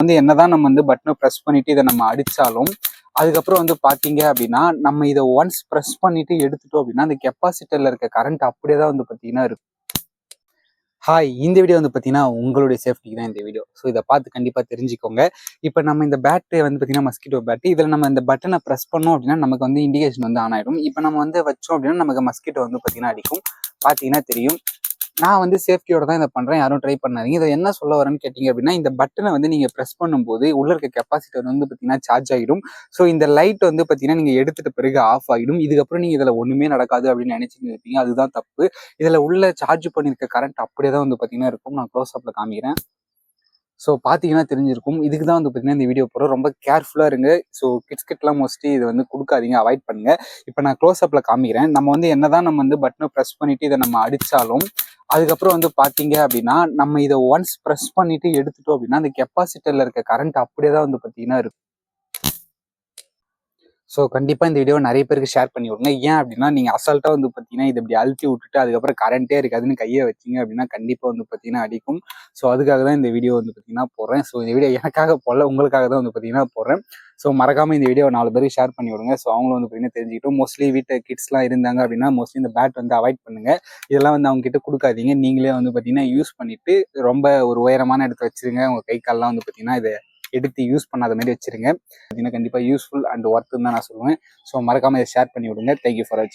வந்து என்னதான் நம்ம வந்து பட்டனை ப்ரெஸ் பண்ணிட்டு இதை நம்ம அடிச்சாலும் அதுக்கப்புறம் வந்து பார்த்தீங்க அப்படின்னா நம்ம இதை ஒன்ஸ் ப்ரெஸ் பண்ணிட்டு எடுத்துட்டோம் அப்படின்னா அந்த கெப்பாசிட்டர்ல இருக்க கரண்ட் அப்படியே தான் வந்து பார்த்தீங்கன்னா இருக்கும். ஹாய் இந்த வீடியோ வந்து பார்த்தீங்கன்னா உங்களுடைய சேஃப்டிக்கு தான் இந்த வீடியோ ஸோ இதை பார்த்து கண்டிப்பாக தெரிஞ்சுக்கோங்க. இப்போ நம்ம இந்த பேட்டு வந்து பார்த்தீங்கன்னா மஸ்கிட்டோ பேட்டு இதில் நம்ம இந்த பட்டனை ப்ரெஸ் பண்ணோம் அப்படின்னா நமக்கு வந்து இண்டிகேஷன் வந்து ஆன் ஆகிடும் இப்போ நம்ம வந்து வச்சோம் அப்படின்னா நமக்கு மஸ்கிட்டோ வந்து பார்த்தீங்கன்னா அடிக்கும். பார்த்தீங்கன்னா தெரியும். நான் வந்து சேஃப்டியோட தான் இதை பண்ணுறேன் யாரும் ட்ரை பண்ணாதீங்க. இதை என்ன சொல்ல வரேன்னு கேட்டிங்க அப்படின்னா இந்த பட்டனை வந்து நீங்கள் ப்ரெஸ் பண்ணும்போது உள்ள இருக்க கெப்பாசிட்டர் வந்து பார்த்தீங்கன்னா சார்ஜ் ஆகிடும் ஸோ இந்த லைட் வந்து பார்த்தீங்கன்னா நீங்கள் எடுத்துட்ட பிறகு ஆஃப் ஆகிடும் இதுக்கப்புறம் நீங்கள் இதில் ஒன்றுமே நடக்காது அப்படின்னு நினச்சிட்டு இருப்பீங்க. அதுதான் தப்பு. இதில் உள்ள சார்ஜ் பண்ணியிருக்க கரண்ட் அப்படியே தான் வந்து பார்த்தீங்கன்னா இருக்கும். நான் க்ளோஸ் அப்பில் காமிக்கிறேன். ஸோ பார்த்தீங்கன்னா தெரிஞ்சிருக்கும். இதுக்கு தான் வந்து பார்த்தீங்கன்னா இந்த வீடியோ போகிறோம் ரொம்ப கேர்ஃபுல்லாக இருங்க. ஸோ கிட்ஸ் கிட்லாம் மோஸ்ட்லி இது வந்து கொடுக்காதீங்க. அவாய்ட் பண்ணுங்கள் இப்போ நான் க்ளோஸ் அப்பில் காமிக்கிறேன். நம்ம வந்து என்னதான் நம்ம வந்து பட்டனை ப்ரெஸ் பண்ணிவிட்டு இதை நம்ம அடித்தாலும் அதுக்கப்புறம் வந்து பார்த்தீங்க அப்படின்னா நம்ம இதை ஒன்ஸ் ப்ரெஸ் பண்ணிட்டு எடுத்துட்டோம் அப்படின்னா அந்த கெப்பாசிட்டரில் இருக்க கரண்ட் அப்படியே தான் வந்து பார்த்தீங்கன்னா இருக்கும். ஸோ கண்டிப்பாக இந்த வீடியோ நிறைய பேருக்கு ஷேர் பண்ணி விடுங்க. ஏன் அப்படின்னா நீங்கள் அசால்ட்டாக வந்து பார்த்தீங்கன்னா இது இப்படி அழுத்தி விட்டுட்டு அதுக்கப்புறம் கரண்ட்டே இருக்காதுன்னு கையை வச்சிங்க அப்படின்னா கண்டிப்பாக வந்து பார்த்தீங்கன்னா அடிக்கும். ஸோ அதுக்காக தான் இந்த வீடியோ வந்து பார்த்தீங்கன்னா போடுறேன். ஸோ இந்த வீடியோ எனக்காக போடல உங்களுக்காக தான் வந்து பார்த்தீங்கன்னா போடுறேன். ஸோ மறக்காமல் இந்த வீடியோ நாலு பேருக்கு ஷேர் பண்ணி விடுங்க. ஸோ அவங்களும் வந்து பார்த்தீங்கன்னா தெரிஞ்சுக்கிட்டும் மோஸ்ட்லி வீட்டு கிட்ஸ்லாம் இருந்தாங்க அப்படின்னா மோஸ்ட்லி இந்த பேட் வந்து அவாய்ட் பண்ணுங்க. இதெல்லாம் வந்து அவங்க கிட்ட கொடுக்காதீங்க. நீங்களே வந்து பார்த்தீங்கன்னா யூஸ் பண்ணிட்டு ரொம்ப ஒரு உயரமான இடத்துல வச்சிருங்க. உங்கள் கை கால்லாம் வந்து பார்த்தீங்கன்னா இதை எடுத்து யூஸ் பண்ணாத மாதிரி வச்சிருங்க. பார்த்தீங்கன்னா கண்டிப்பாக யூஸ்ஃபுல் அண்ட் ஒர்த்துன்னு தான் நான் சொல்லுவேன். ஸோ மறக்காம இதை ஷேர் பண்ணி விடுங்க தேங்க்யூ ஃபார் வாட்சிங்